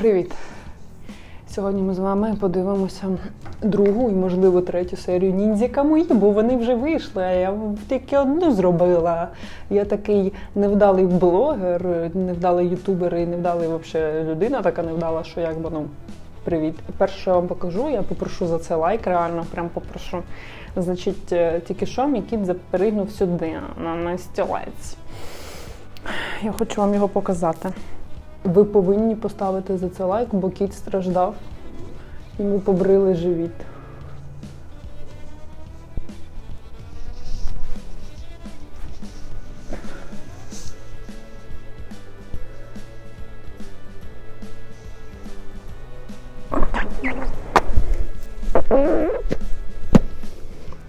Привіт! Сьогодні ми з вами подивимося другу і, можливо, третю серію Ніндзяка мої, бо вони вже вийшли, а я тільки одну зробила. Я такий невдалий блогер, невдалий ютубер і невдалий взагалі людина, така невдала, що якби ну. Привіт. Перше що я вам покажу, я попрошу за це лайк, реально, прям попрошу. Значить, е, тільки що мій кіт запригнув сюди, на стілець. Я хочу вам його показати. Ви повинні поставити за це лайк, бо кіт страждав. Йому побрили живіт.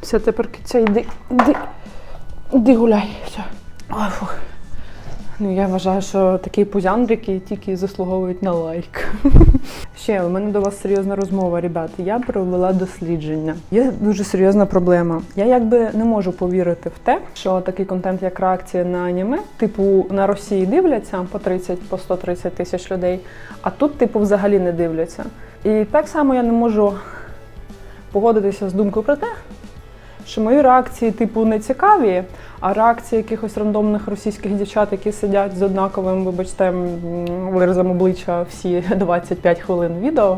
Все, тепер киця, йди, йди, йди гуляй. Все. Ой, фух. Ну, я вважаю, що такі пузяндрики тільки заслуговують на лайк. Ще у мене до вас серйозна розмова, ребята. Я провела дослідження. Є дуже серйозна проблема. Я якби не можу повірити в те, що такий контент, як реакція на аніме, типу на Росії дивляться по 30 по 130 тисяч людей, а тут, типу, взагалі не дивляться. І так само я не можу погодитися з думкою про те, що мої реакції, типу, не цікаві, а реакції якихось рандомних російських дівчат, які сидять з однаковим, вибачте, виразом обличчя всі 25 хвилин відео,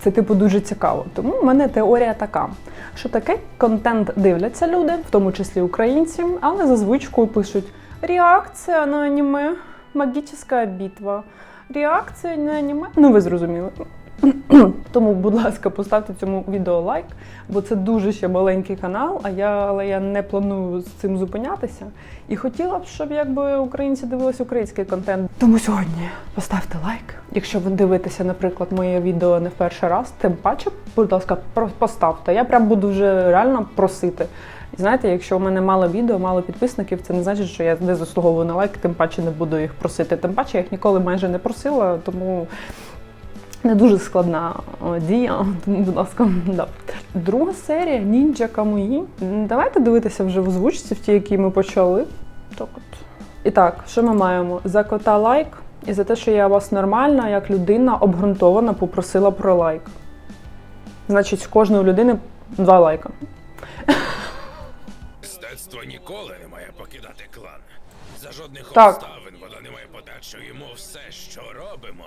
це, типу, дуже цікаво. Тому в мене теорія така, що такий контент дивляться люди, в тому числі українці, але за звичкою пишуть реакція на аніме, магічна битва. Реакція на аніме. Ну, ви зрозуміли. Тому, будь ласка, поставте цьому відео лайк, бо це дуже ще маленький канал, а я, але я не планую з цим зупинятися. І хотіла б, щоб якби українці дивилися український контент. Тому сьогодні поставте лайк. Якщо ви дивитеся, наприклад, моє відео не в перший раз, тим паче, будь ласка, поставте. Я прям буду вже реально просити. Знаєте, якщо у мене мало відео, мало підписників, це не значить, що я не заслуговую на лайк, тим паче не буду їх просити. Тим паче я їх ніколи майже не просила, тому не дуже складна дія, тому, будь ласка, да. Друга серія Ніндзя Камуї. Давайте дивитися вже в озвучці, в тій, якій ми почали. Так от. І так, що ми маємо? За кота лайк і за те, що я вас нормальна, як людина, обґрунтовано попросила про лайк. Значить, з кожної людини два лайка. Мистецтво ніколи не має покидати клан. За жодних Так. обставин воно не має подачу йому все, що робимо.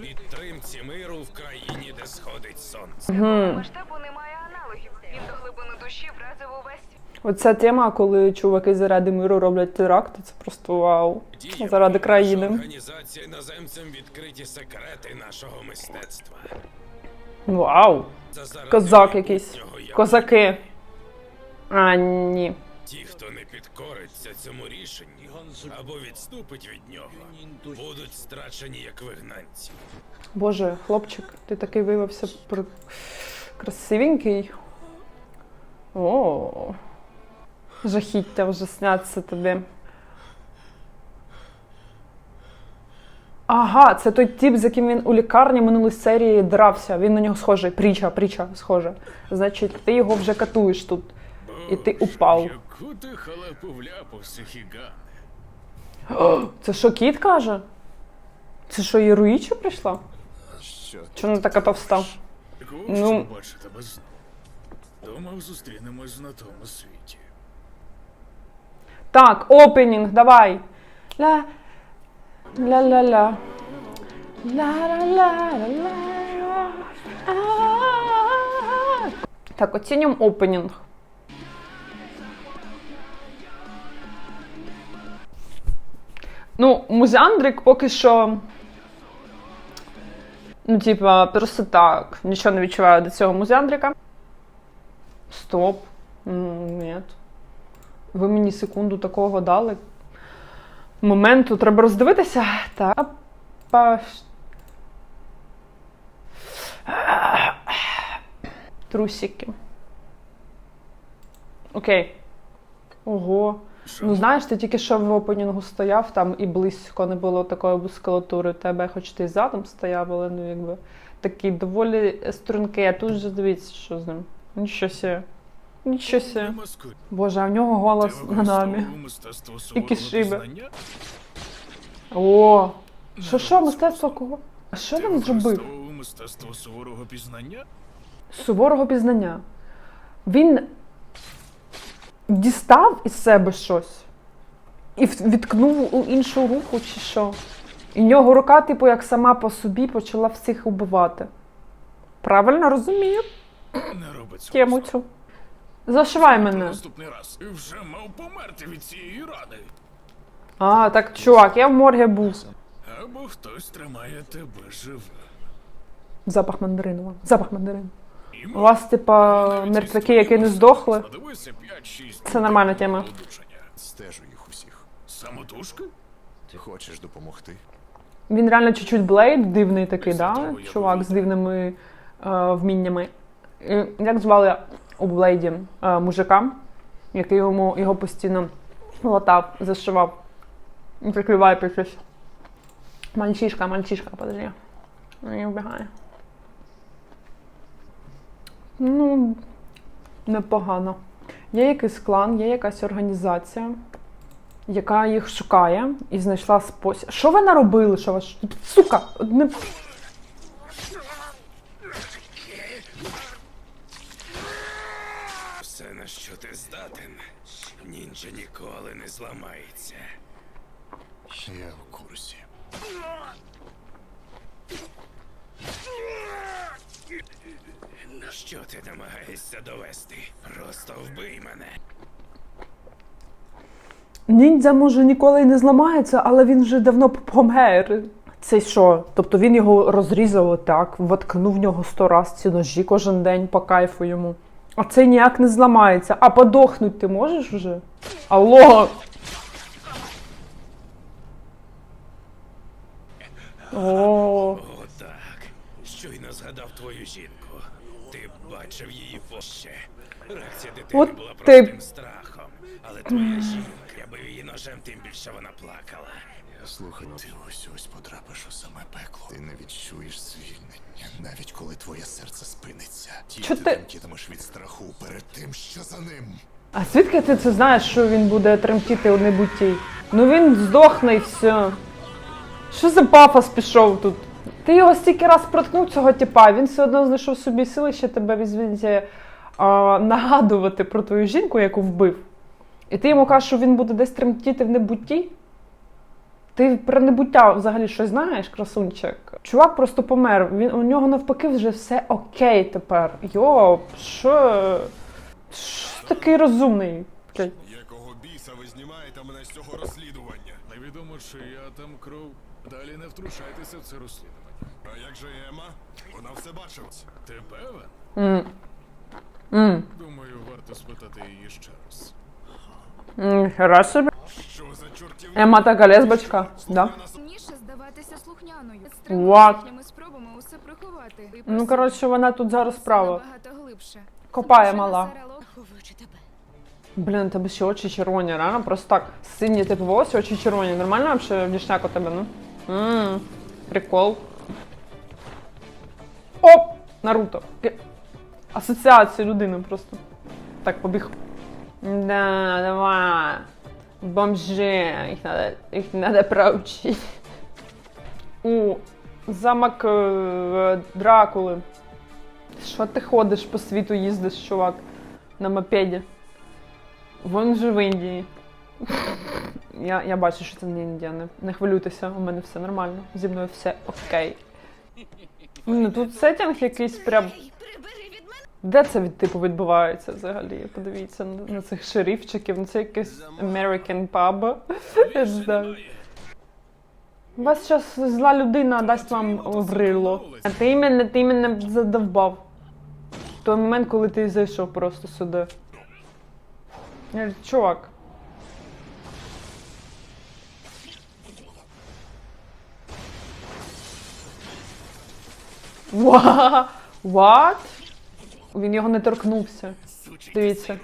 Підтримці миру в країні, де сходить сонце. Масштабу немає аналогів. Він до глибини душі вразив увесь. Оця тема, коли чуваки заради миру роблять теракти, це просто вау. Діє Заради країни. Організація іноземцям відкриті секрети нашого мистецтва. Вау! Це заради Козак якийсь. майбутнього я- Козаки. А, ні. Ті, хто не підкориться цьому рішенню або відступить від нього, будуть страчені як вигнанці. Боже, хлопчик, ти такий виявився пр... красивенький. О, жахіття вже сняться тобі. Ага, це той тип, з яким він у лікарні минулої серії дрався. Він на нього схожий. Пріча, пріча, схожа. Значить, ти його вже катуєш тут. І ти упав. Яку ти халепу вляпав, Сихіга? О, це що, кіт каже? Це що, Єруїча прийшла? Що Чому вона така товста? Ну. бачу тебе знову. Думав, зустрінемось на тому світі. Так, опенінг, давай. Ла. Ла-ла-ла. Ла-ла-ла-ла-ла. Так, оцінюємо опенінг. Ну, музяндрик поки що. Ну, типа, просто так. Нічого не відчуваю до цього музяндрика. Стоп. Ні. Ви мені секунду такого дали. Моменту треба роздивитися. Паш. Трусики. Окей. Ого. Ну знаєш, ти тільки що в опенінгу стояв там і близько не було такої мускулатури. Тебе, хоч ти задом стояв, але ну якби такий доволі стрункий, а тут же дивіться, що з ним. Нічого себе. Нічого себе. Боже, а в нього голос на намі. І кишиби. О, що що, мистецтво кого? А що він зробив? мистецтво суворого пізнання? Суворого пізнання. Він дістав із себе щось і відкнув у іншу руку, чи що. І в нього рука, типу, як сама по собі почала всіх убивати. Правильно розумію Не роби цього. тему цю. Зашивай мене. Наступний раз ти вже мав померти від цієї рани. А, так, чувак, я в моргі був. Або хтось тримає тебе живим. Запах мандарину. Запах мандарину. У вас, типа, мертвяки, які не здохли. Це нормальна тема. Стежу їх усіх. Самотужки? Ти хочеш допомогти? Він реально чуть-чуть блейд, дивний такий, да? Чувак з дивними е, вміннями. І, як звали у Блейді е, мужика, який йому його постійно латав, зашивав. Прикриває щось. Мальчишка, мальчишка, подожди. І вбігає. Ну, непогано. Є якийсь клан, є якась організація, яка їх шукає і знайшла спосіб. Що ви наробили? Що вас. Сука! Не... Все, на що ти здатен, нінджа ніколи не зламається. Я в курсі. Що ти намагаєшся довести? Просто вбий мене. Ніндзя може ніколи й не зламається, але він вже давно помер. Це що? Тобто він його розрізав отак, воткнув в нього сто раз ці ножі кожен день по кайфу йому. А цей ніяк не зламається. А подохнуть ти можеш вже? Алло! О, О, так. Щойно згадав твою жінку. Ти бачив її поще. Реакція дитини От була ти- простим страхом. Але твоя жінка, я бив її ножем, тим більше вона плакала. Слухай, ти ось ось потрапиш у саме пекло. Ти не відчуєш звільнення, навіть коли твоє серце спиниться. Ти ти- тремтітимеш від страху перед тим, що за ним. а звідки ти це знаєш, що він буде тремтіти у небутті? Ну він здохне і все. Що за пафос пішов тут? Ти його стільки раз проткнув цього типа, він все одно знайшов собі сили ще тебе візвідці, а, нагадувати про твою жінку, яку вбив. І ти йому кажеш, що він буде десь тремтіти в небутті? Ти про небуття взагалі щось знаєш, красунчик? Чувак просто помер. Він, у нього навпаки вже все окей тепер. Йо, що? Що такий розумний? Якого біса ви знімаєте мене з цього розслідування? Невідомо, чи я там кров. Далі не втручайтеся в це розслідування. А як же Ема? Вона все бачила. Ти певен? М. М. Думаю, варто спитати її ще раз. Хера собі. Що за чортів? Ема така лесбочка, да? Ніше здаватися слухняною. What? Їхніми спробами усе приховати. І Ну, коротше, вона тут зараз справа. набагато глибше. Копає мала. Тебе. Блін, тебе ще очі червоні, реально просто так. Сині типу волосся, очі червоні. Нормально вообще вішняк у тебе, ну? Ммм, прикол. Оп! Наруто. Асоціація людини просто. Так, побіг. Да, давай. Бомжи. Їх надо, їх надо проучити. У, замок е, Дракули. Що ти ходиш по світу, їздиш, чувак, на мопеді? Вон же в Індії. Я, я бачу, що це не Індія. Не, не хвилюйтеся, у мене все нормально. Зі мною все окей. Ну, тут сетінг якийсь прям. Де це від типу відбувається взагалі? Подивіться на, на цих шерифчиків, ну це якийсь American pub. Я. У вас зараз зла людина дасть вам в. А ти мене, ти мене задовбав. Той момент, коли ти зайшов просто сюди. Я говорю, Чувак. Ва- What? Він його не торкнувся. Дивіться.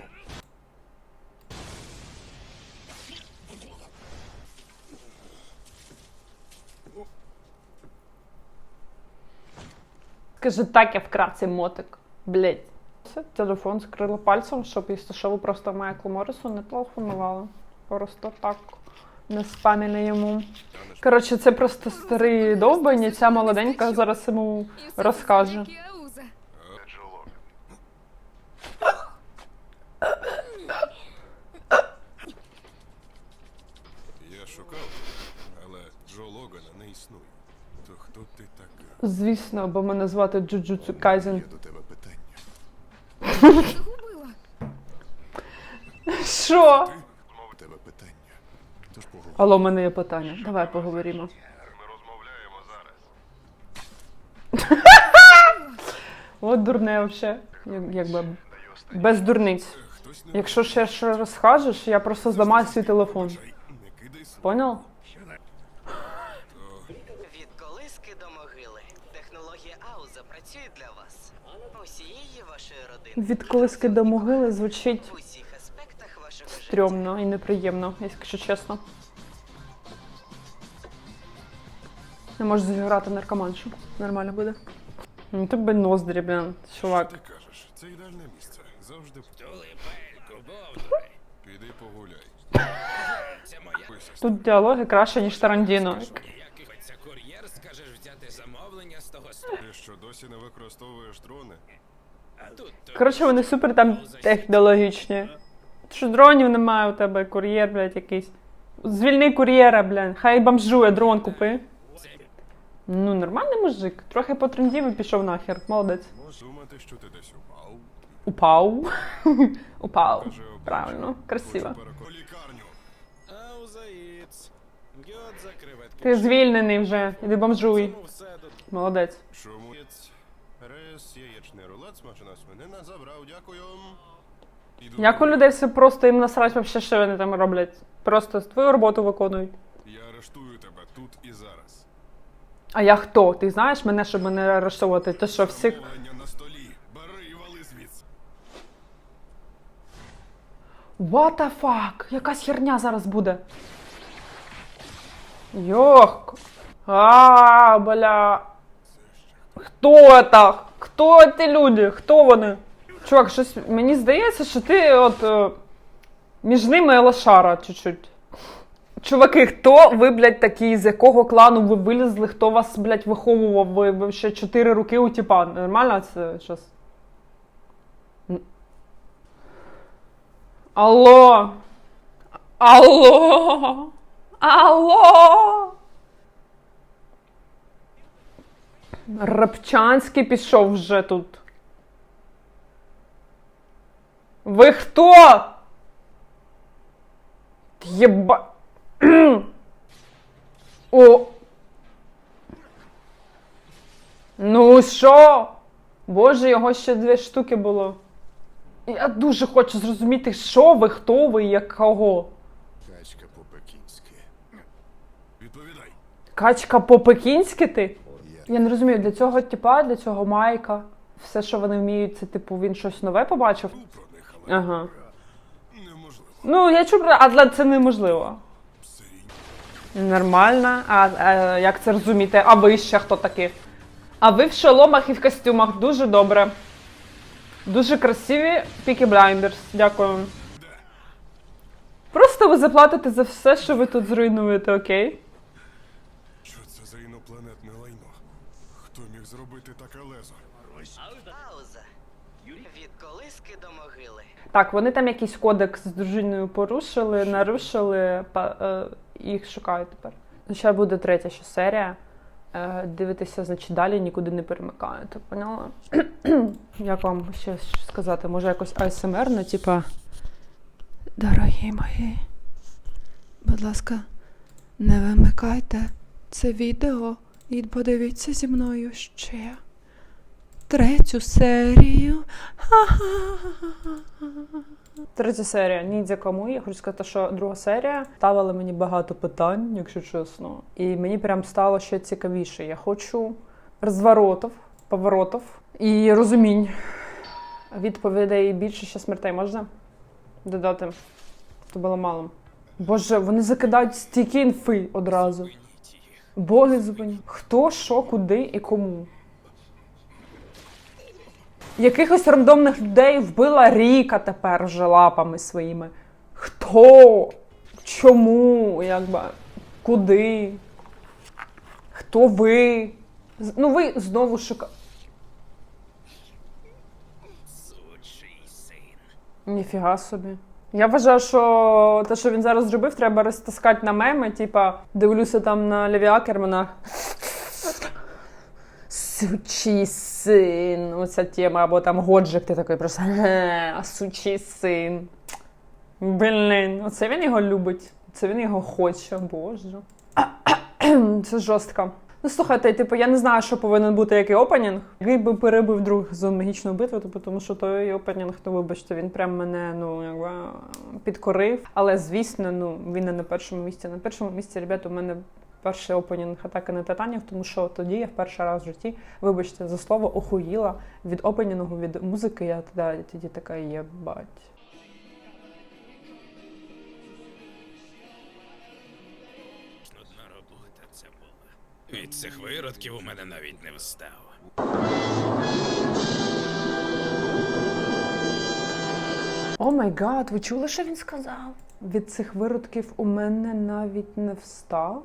Скажи так, я вкрав цей мотик. Блять. Телефон скрила пальцем, щоб якщо що просто Майклу Моррису не телефонували. Просто так. Не спаміли йому. Коротше, це просто старий довбань, і ця молоденька зараз йому розкаже. Я шукав, але Джо Логана не існує. То хто ти така? Звісно, бо мене звати Джуджуцу Кайзен. Є до тебе питання. Що? Питання. Алло, у мене є питання. Давай поговоримо. Ми розмовляємо зараз. От дурне взагалі. Якби без дурниць. Хтось не Якщо ще що розкажеш, я просто зламаю свій телефон. не кидай. Понял? Від колиски до могили. Технологія Ауза працює для вас. Усієї вашої родини. Від колиски до могили звучить В усіх аспектах вашого життя. стрьомно і неприємно, якщо чесно. Не можу зіграти наркоманшу. Нормально буде. Ну так би ноздрі, блін, чувак. Ти кажеш, це ідеальне місце. Завжди Тулипельку, бовдури. піди погуляй. Це моя. Тут діалоги краще, ніж Тарантіно. Ніяких це кур'єр, скажеш взяти замовлення з того столу. Ти що досі не використовуєш дрони? А тут то Коротше, вони супер там технологічні. Що дронів немає у тебе, кур'єр, блядь, якийсь. Звільни кур'єра, блядь, хай бомжує, дрон купи. Ну, нормальний мужик. Трохи потрендів і пішов нахер. Молодець. Думати, що ти десь упав. Упав. Упав. Правильно, красиво. Ти звільнений вже. Іди бомжуй. Молодець. Рис, яєчний рулет, смажена свинина, забрав, дякую. Як у людей все просто їм насрать вообще, що вони там роблять. Просто твою роботу виконують. Я арештую тебе тут і зараз. А я хто? Ти знаєш мене, щоб мене арештовувати? Ти що, всіх. What the fuck? Якась херня зараз буде. Йох. А, бля. Хто это? Хто ці люди? Хто вони? Чувак, щось мені здається, що ти от е, між ними лошара чуть-чуть. Чуваки, хто ви, блядь, такі, з якого клану ви вилізли, хто вас, блядь, виховував? Ви, ви ще чотири роки у тіпа. Нормально це? Н- Алло. Алло. Алло. Рапчанський пішов вже тут. Ви хто? Єба. О. Ну що? Боже, його ще дві штуки було. Я дуже хочу зрозуміти, що ви, хто ви і якого. Качка по-пекінськи. Відповідай. Качка по-пекінськи ти? Я не розумію, для цього типа, для цього майка. Все, що вони вміють, це типу він щось нове побачив. Але Ага. неможливо. Ну, я чув, про- а це неможливо. Нормально. А, а як це розуміти? А ви ще хто такі? А ви в шоломах і в костюмах дуже добре. Дуже красиві Пікі Блайндерс. Дякую. Просто ви заплатите за все, що ви тут зруйнуєте, окей? Що це за інопланетне лайно? Хто міг зробити таке лезо? Ауза. Від колиски до могили. Так, вони там якийсь кодекс з дружиною порушили, нарушили, па, е, їх шукають тепер. Ще буде третя ще серія. Е, дивитися, значить, далі нікуди не перемикаєте, поняла? Як вам ще сказати? Може якось АСМР, ну, типа. Дорогі мої, будь ласка, не вимикайте це відео і подивіться зі мною ще третю серію. Третя серія. Ніндзя кому. Я хочу сказати, що друга серія ставила мені багато питань, якщо чесно. І мені прям стало ще цікавіше. Я хочу розворотів, поворотів і розумінь. Відповідей більше ще смертей можна додати. То було мало. Боже, вони закидають стільки інфи одразу. Боги зупиніть. Хто, що, куди і кому. Якихось рандомних людей вбила Ріка тепер вже лапами своїми. Хто? чому, якби, куди, хто ви. Ну, ви знову син. Ніфіга собі. Я вважаю, що те, що він зараз зробив, треба розтаскати на меми. Типа, дивлюся там на Леві. Сучий син. Оця тема, або там Годжик, ти такий просто «Ге, сучий син. Блін, оце він його любить. Це він його хоче, боже. Це жорстко. Ну, слухайте, типу, я не знаю, що повинен бути який опенінг. Який би перебив друг за магічну битву, типу, тому що той опенінг, то вибачте, він прям мене ну підкорив. Але звісно, ну він не на першому місці. На першому місці, ребята, у мене перший опенінг атаки на титанів, тому що тоді я в перший раз в житті, вибачте, за слово охуїла від опенінгу, від музики. Я тоді, тоді така єбать. Нудна робота це була. Від цих виродків у мене навіть не встав. О май гад, ви чули, що він сказав? Від цих виродків у мене навіть не встав.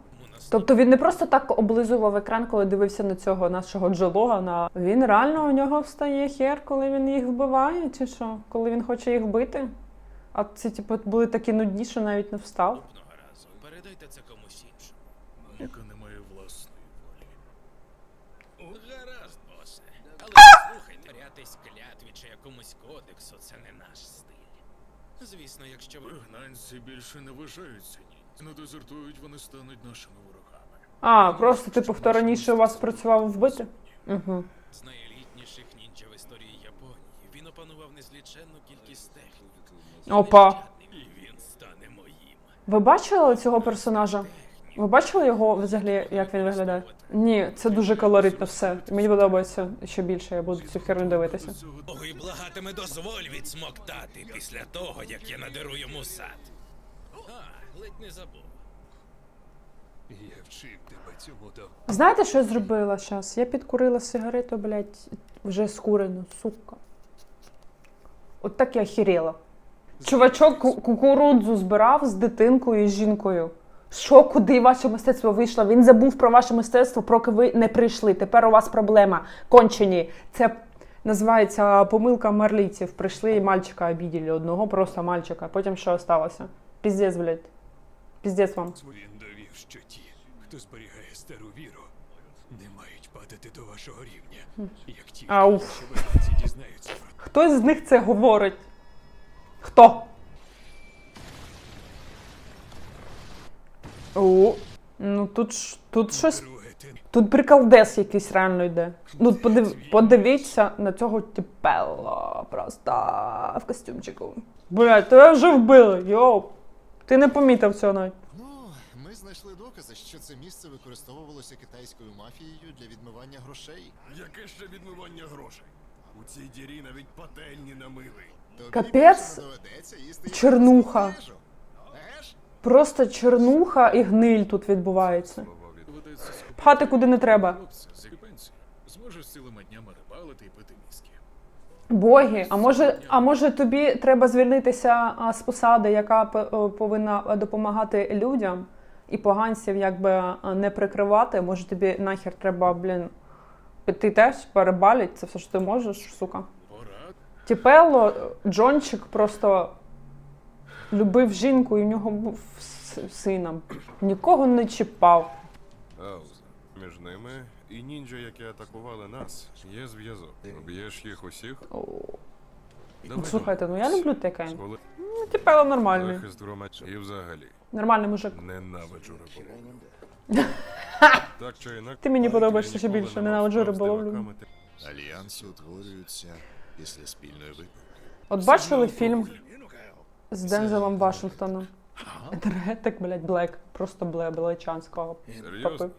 Тобто він не просто так облизував екран, коли дивився на цього нашого джелога. На він реально у нього встає хер, коли він їх вбиває, чи що? Коли він хоче їх бити? А ці, типу, були такі нудні, що навіть не встав. Одного разу. Передайте це комусь іншому. яка не має власної волі. Гаразд, босе. Але слухайте, рятись клятві чи якомусь кодексу це не наш стиль. Звісно, якщо ви Вигнанці більше не вважаються ні. Не дезертують, вони стануть нашими ворогами. А, просто, типу, хто раніше у вас працював вбити? Угу. з найелітніших ніндзя в історії Японії, він опанував незліченну кількість технік. Опа. І він стане моїм. Ви бачили цього персонажа? Ви бачили його взагалі, як він виглядає? Ні, це дуже колоритно все. Мені подобається ще більше, я буду цю херню дивитися. Богу і благатиме дозволь відсмоктати після того, як я надеру йому сад. А, ледь не забув. Я вчив тебе цьому давно. Знаєте, що я зробила зараз? Я підкурила сигарету, блядь, вже скурену, сука. От так я охеріла. Чувачок ку- кукурудзу збирав з дитинкою і з жінкою. Що, куди ваше мистецтво вийшло? Він забув про ваше мистецтво, поки ви не прийшли. Тепер у вас проблема. Кончені. Це називається помилка марлійців. Прийшли і мальчика обіділи одного, просто мальчика. Потім що сталося? Піздець, блядь. Піздець вам. Він що ті, хто зберігає стару віру, не мають падати до вашого рівня. Як ті, Ауф. що вигнанці дізнаються про Хтось з них це говорить. Хто? О, ну тут ж тут щось. друге, Тут приколдес якийсь реально йде. Ну, подив, подивіться на цього тіпело просто в костюмчику. Блядь, тебе вже вбили, йоу. Ти не помітив цього навіть. Ну, знайшли докази, що це місце використовувалося китайською мафією для відмивання грошей. Яке ще відмивання грошей? У цій дірі навіть пательні намили. Капець. Чернуха. Просто чернуха і гниль тут відбувається. Пхати куди не треба. Зможеш цілими днями рибалити і пити віскі. Боги, а може, а може тобі треба звільнитися з посади, яка повинна допомагати людям і поганців якби а, не прикривати? Може тобі нахер треба, блін, піти теж перебалить? Це все що ти можеш, сука. Тіпело, Джончик просто любив жінку, і в нього був с- сина. Нікого не чіпав. Ауза. Між ними і ніндзя, які атакували нас, є зв'язок. Об'єш їх усіх? Слухайте, ну я люблю таке. Ну, Тіпело нормальний. І взагалі, Нормальний мужик. ненавиджу риболовлю. Так чи інакше, Ти мені подобаєшся ще більше, ненавиджу риболовлю. Альянси утворюються після спільної викупки. От бачили фільм з Дензелом Вашингтоном? Енергетик, блядь, Блек. Просто Бле. Серйозно?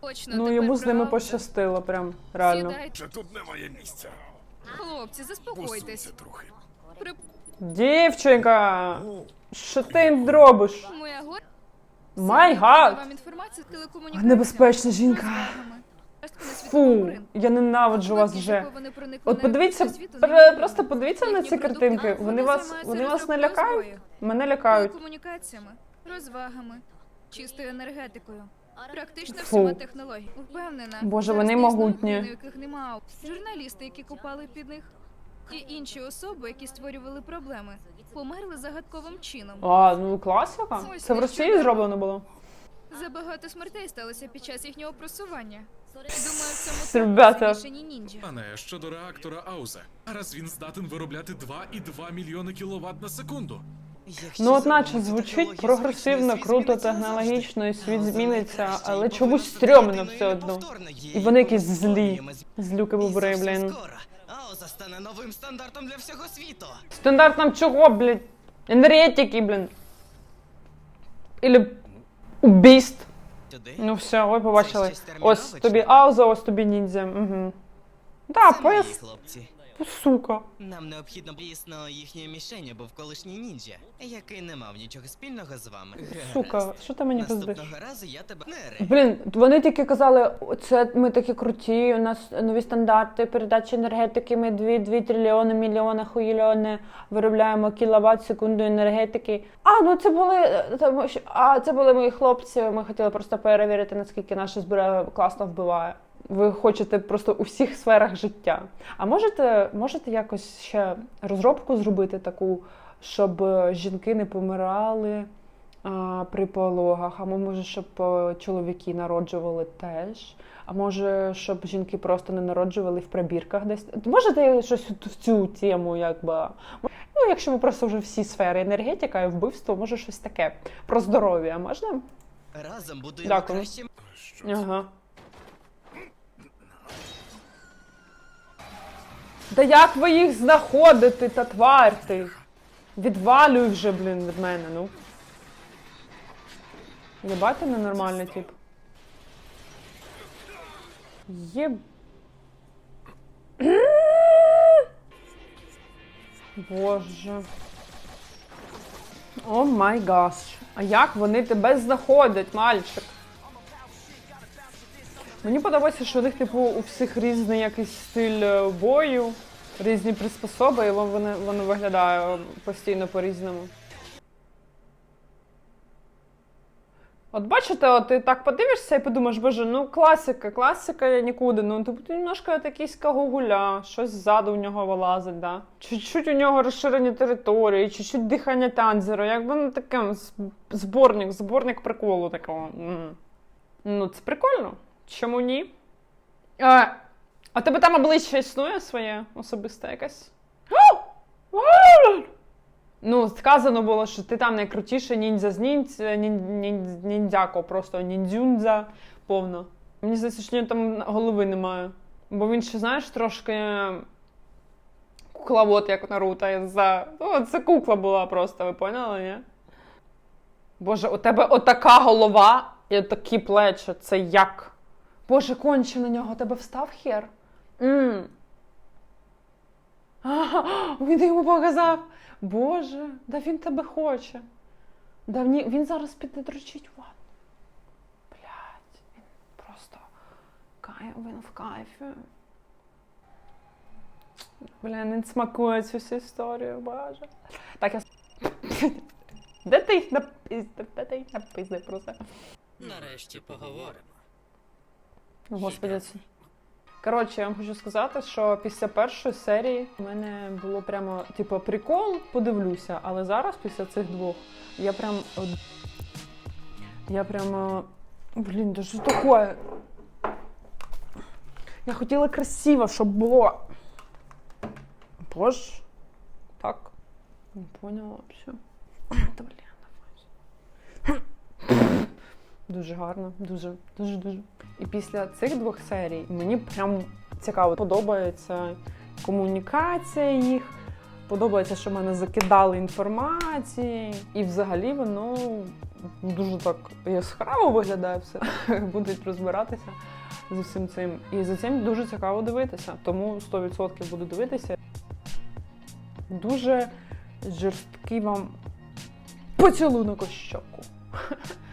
Точно, Ну тепер йому з ними правда. пощастило, прям реально. Сідайте. Тут немає місця. Хлопці, заспокойтесь. Посунься трохи. При... Дівчинка! Що ти їм робиш? Моя гор... Май гад! вам інформацію з. Небезпечна жінка. Фу, я ненавиджу вас вже. От подивіться, пр- просто подивіться на ці картинки. Вони вас, вони вас не лякають? Мене лякають. Телекомунікаціями, розвагами, чистою енергетикою. Практично Фу. всіма технологіями. Впевнена. Боже, вони могутні. у яких нема. Журналісти, які купали під них, і інші особи, які створювали проблеми, померли загадковим чином. А, ну класика. Ось Це в Росії нещодавно. зроблено було. Забагато смертей сталося під час їхнього просування. Думаю, в цьому Ребята. замішані ніндзя. Пане, щодо реактора Ауза. Зараз він здатен виробляти 2,2 мільйони кіловат на секунду. Ну, от наче звучить прогресивно, круто, технологічно, і світ зміниться, але чомусь стрьомно все одно. І вони якісь злі. Злюки вибори, блін. Скоро стане новим стандартом для всього світу. Стандарт нам чого, блядь? Енергетики, блін. Или убійств. Сюди. Ну все, ой, побачили. щось термінове Ось чи тобі ні? ауза, ось тобі ніндзя. Угу. Да, Це мої пояс, хлопці. Сука. Нам необхідно дійсно їхньою мішенью був колишній ніндзя, який не мав нічого спільного з вами. Сука, що ти мені пиздиш? Наступного разу я тебе не ри. Блін, вони тільки казали, це ми такі круті, у нас нові стандарти передачі енергетики, ми 2, 2 трильйони, мільйони, хуїльони виробляємо кіловат секунду енергетики. А, ну це були тому що- а, це були мої хлопці. Ми хотіли просто перевірити, наскільки наша зброя класно вбиває. Ви хочете просто у всіх сферах життя. А можете, можете якось ще розробку зробити таку, щоб е, жінки не помирали а, при пологах, а може, щоб е, чоловіки народжували теж. А може, щоб жінки просто не народжували в прибірках десь. Можете щось в цю тему, якби. Ну, якщо ви просто вже всі сфери енергетика і вбивство, може щось таке про здоров'я можна? Разом будуємо Дякую. краще? Ага. Да як ви їх знаходите, та тварь ти? Відвалюй вже, блін, від мене, ну. Єбати ненормальний тип. Єб... Боже. О май гаш. А як вони тебе знаходять, мальчик? Мені подобається, що у них, типу, у всіх різний якийсь стиль е, бою, різні приспособи, і воно, воно виглядає постійно по-різному. От бачите, от ти так подивишся і подумаєш, боже, ну класика, класика я нікуди. Ну типу немножко якийсь кагугуля, щось ззаду у нього вилазить, да. Чуть-чуть у нього розширені території, чуть-чуть дихання танзеру, якби ну таке зборник, зборник приколу такого. Ну, це прикольно. Чому ні? А, а тебе там обличчя існує своє особисте якесь? Ну, сказано було, що ти там найкрутіше ніндзя з ніндзя, нін- нін- ніндзяко, просто ніндзюндзя повно. Мені здається, що там голови немає. Бо він ще, знаєш, трошки кукловод, як Наруто. за... Ну, це кукла була просто, ви поняли, ні? Боже, у тебе отака голова і такі плечі. Це як? Боже, конче на нього, тебе встав хер? М А, він йому показав. Боже, да він тебе хоче. Да він, він зараз піде дрочить ванну. Блять, він просто кайф, він в кайфі. Бля, він смакує цю всю історію, боже. Так, я. Де ти їх напиздив? Де ти їх напиздив про це? Нарешті поговоримо. Господи, це. Коротше, я вам хочу сказати, що після першої серії в мене було прямо, типу, прикол, подивлюся, але зараз, після цих двох, я прям. Я прямо. Блін, да що таке? Я хотіла красиво, щоб було. Боже. Так. Не поняла взагалі. Та блін, давай. Дуже гарно, дуже, дуже, дуже. І після цих двох серій мені прям цікаво подобається комунікація їх. Подобається, що мене закидали інформації, і взагалі воно дуже так яскраво виглядає все. Будуть розбиратися з усім цим. І за цим дуже цікаво дивитися. Тому 100% буду дивитися. Дуже жорсткий вам поцілунок у щоку.